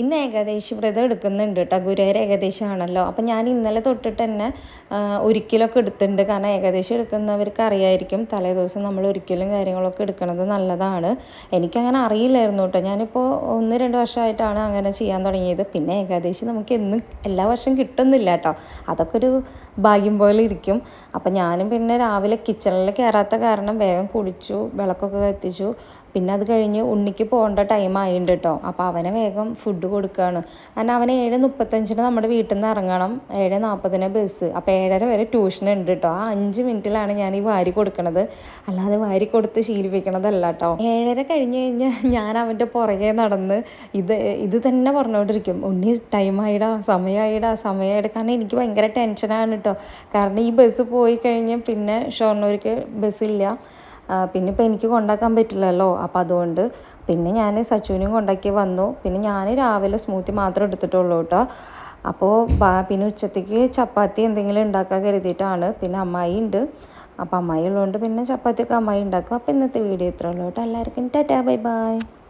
ഇന്ന് ഏകദേശം വ്രതം എടുക്കുന്നുണ്ട് കേട്ടോ. ഗുരുവായൂർ ഏകദേശമാണല്ലോ. അപ്പം ഞാൻ ഇന്നലെ തൊട്ടിട്ട് തന്നെ ഒരിക്കലൊക്കെ എടുത്തിട്ടുണ്ട്. കാരണം ഏകദേശം എടുക്കുന്നവർക്ക് അറിയായിരിക്കും തലേ ദിവസം നമ്മൾ ഒരിക്കലും കാര്യങ്ങളൊക്കെ എടുക്കുന്നത് നല്ലതാണ്. എനിക്കങ്ങനെ അറിയില്ലായിരുന്നു കേട്ടോ. ഞാനിപ്പോൾ ഒന്ന് രണ്ട് വർഷമായിട്ടാണ് അങ്ങനെ ചെയ്യാൻ തുടങ്ങിയത്. പിന്നെ ഏകദേശം നമുക്ക് എന്നും എല്ലാ വർഷവും കിട്ടുന്നില്ല കേട്ടോ. അതൊക്കെ ഒരു ഭാഗ്യം പോലെ ഇരിക്കും. അപ്പം ഞാനും പിന്നെ രാവിലെ കിച്ചണിൽ കയറാത്ത കാരണം വേഗം കുളിച്ചു വിളക്കൊക്കെ കത്തിച്ചു. പിന്നെ അത് കഴിഞ്ഞ് ഉണ്ണിക്ക് പോകേണ്ട ടൈം ആയിട്ടുണ്ട് കേട്ടോ അപ്പോൾ അവനെ വേഗം ഫുഡ് കൊടുക്കുകയാണ് കാരണം അവന് ഏഴ് മുപ്പത്തഞ്ചിന് നമ്മുടെ വീട്ടിൽ നിന്ന് ഇറങ്ങണം ഏഴ് നാൽപ്പതിന് ബസ് അപ്പോൾ ഏഴര വരെ ട്യൂഷൻ ഉണ്ട് കേട്ടോ ആ അഞ്ച് മിനിറ്റിലാണ് ഞാൻ ഈ വാരി കൊടുക്കണത്. അല്ലാതെ വാരി കൊടുത്ത് ശീലിപ്പിക്കണതല്ല കേട്ടോ ഏഴര കഴിഞ്ഞ് കഴിഞ്ഞാൽ ഞാൻ അവന്റെ പുറകെ നടന്ന് ഇത് ഇത് തന്നെ പറഞ്ഞുകൊണ്ടിരിക്കും ഉണ്ണി ടൈമായിടാ സമയമായിടാ സമയമായിടാ കാരണം എനിക്ക് ഭയങ്കര ടെൻഷനാണ് കേട്ടോ കാരണം ഈ ബസ് പോയി കഴിഞ്ഞ് പിന്നെ ഷൊർണൂർക്ക് ബസ്സില്ല പിന്നെ ഇപ്പം എനിക്ക് കൊണ്ടാക്കാൻ പറ്റില്ലല്ലോ. അപ്പം അതുകൊണ്ട് പിന്നെ ഞാൻ സച്ചുവിനെയും കൊണ്ടാക്കി വന്നു. പിന്നെ ഞാൻ രാവിലെ സ്മൂത്തി മാത്രം എടുത്തിട്ടുള്ളൂ കേട്ടോ. അപ്പോൾ പിന്നെ ഉച്ചത്തേക്ക് ചപ്പാത്തി എന്തെങ്കിലും ഉണ്ടാക്കാൻ കരുതിയിട്ടാണ്. പിന്നെ അമ്മായി ഉണ്ട്. അപ്പോൾ അമ്മായി ഉള്ളതുകൊണ്ട് പിന്നെ ചപ്പാത്തിയൊക്കെ അമ്മായി ഉണ്ടാക്കും. അപ്പോൾ ഇന്നത്തെ വീഡിയോ ഇത്രയുള്ളൂ കേട്ടോ. എല്ലാവർക്കും ടാറ്റാ ബൈ ബൈ.